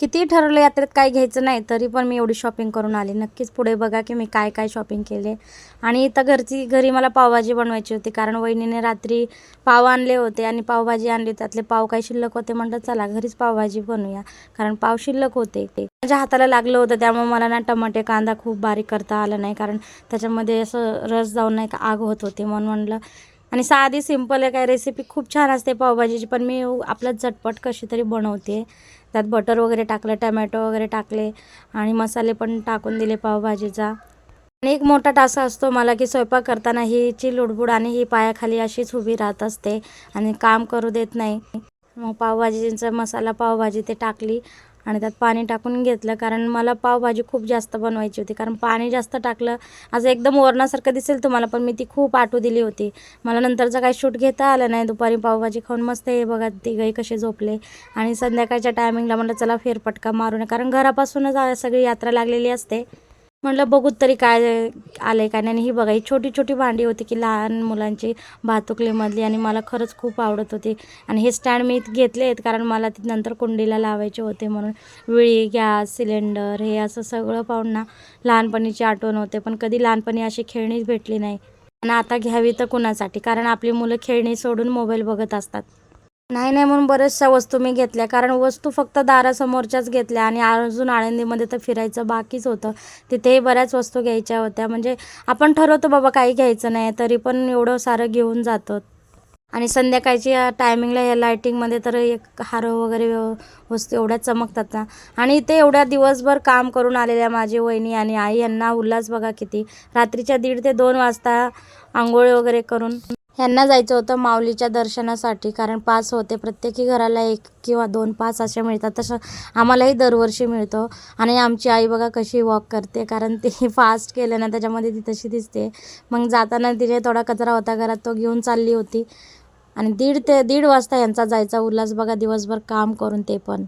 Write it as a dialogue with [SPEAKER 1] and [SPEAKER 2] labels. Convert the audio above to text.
[SPEAKER 1] किती ठरवलं यात्रेत काय घ्यायचं नाही तरी पण मी एवढी शॉपिंग करून आले. नक्कीच पुढे बघा की मी काय काय शॉपिंग केले. आणि इथं घरची घरी मला पावभाजी बनवायची होती कारण वहिनीने रात्री पाव आणले होते आणि पावभाजी आणली त्यातले पाव काही शिल्लक होते म्हटलं चला घरीच पावभाजी बनवूया. कारण पाव शिल्लक होते ते. माझ्या हाताला लागलं होतं त्यामुळे मला ना टमाटे कांदा खूप बारीक करता आला नाही कारण त्याच्यामध्ये असं रस जाऊन नाही का आग होत होती म्हणून म्हणलं आणि साधी सिंपल आहे काय रेसिपी खूप छान असते पावभाजीची पण मी आपलं झटपट कशी तरी बनवते. त्यात बटर वगैरे टाकलं टमॅटो वगैरे टाकले आणि मसाले पण टाकून दिले पावभाजीचा. आणि एक मोठा टास्क असतो मला की स्वयंपाक करताना हिची लुडबुड आणि ही पायाखाली अशीच उभी राहत असते आणि काम करू देत नाही. मग पावभाजीचा मसाला पावभाजी ते टाकली आणि त्यात पाणी टाकून घेतलं कारण मला पावभाजी खूप जास्त बनवायची होती. कारण पाणी जास्त टाकलं असं एकदम ओरणासारखं दिसेल तुम्हाला पण मी ती खूप आटू दिली होती. मला नंतरचं काही शूट घेता आलं नाही. दुपारी पावभाजी खाऊन मस्त हे बघा तिघही कसे झोपले. आणि संध्याकाळच्या टायमिंगला म्हटलं चला फेरपटका मारू नये. कारण घरापासूनच सगळी यात्रा लागलेली असते. म्हटलं बघू तरी काय आलंय काय नाही. आणि ही बघा ही छोटी छोटी भांडी होती की लहान मुलांची भातुकलीमधली आणि मला खरंच खूप आवडत होती. आणि हे स्टँड मी इथं घेतले आहेत कारण मला ती नंतर कुंडीला लावायचे होते म्हणून. विळी गॅस सिलेंडर हे असं सगळं पाहून ना लहानपणीची आठवण होते. पण कधी लहानपणी अशी खेळणीच भेटली नाही. आणि आता घ्यावी तर कुणासाठी? कारण आपली मुलं खेळणी सोडून मोबाईल बघत असतात. नाही नाही म्हणून बऱ्याचशा वस्तू मी घेतल्या. कारण वस्तू फक्त दारासमोरच्याच घेतल्या आणि अजून आळंदीमध्ये तर फिरायचं बाकीच होतं. तिथेही बऱ्याच वस्तू घ्यायच्या होत्या. म्हणजे आपण ठरवतो बाबा काही घ्यायचं नाही तरी पण एवढं सारं घेऊन जातो. आणि संध्याकाळची टायमिंगला या लायटिंगमध्ये तर एक हार वगैरे व्यव- वस्तू एवढ्या चमकतात ना. आणि ते एवढ्या दिवसभर काम करून आलेल्या माझी वहिनी आणि आई यांना उल्हास बघा किती. रात्रीच्या दीड ते दोन वाजता आंघोळ वगैरे करून ह्यांना जायचं होतं माऊलीच्या दर्शनासाठी. कारण पास होते. प्रत्येकी घराला एक किंवा दोन पास असे मिळतात. तसं आम्हालाही दरवर्षी मिळतो. आणि आमची आई बघा कशी वॉक करते. कारण ती फास्ट केलं ना त्याच्यामध्ये ती तशी दिसते. मग जाताना तिने थोडा कचरा होता घरात तो घेऊन चालली होती. आणि दीड ते दीड वाजता यांचा जायचा उल्हास बघा. दिवसभर काम करून ते पण.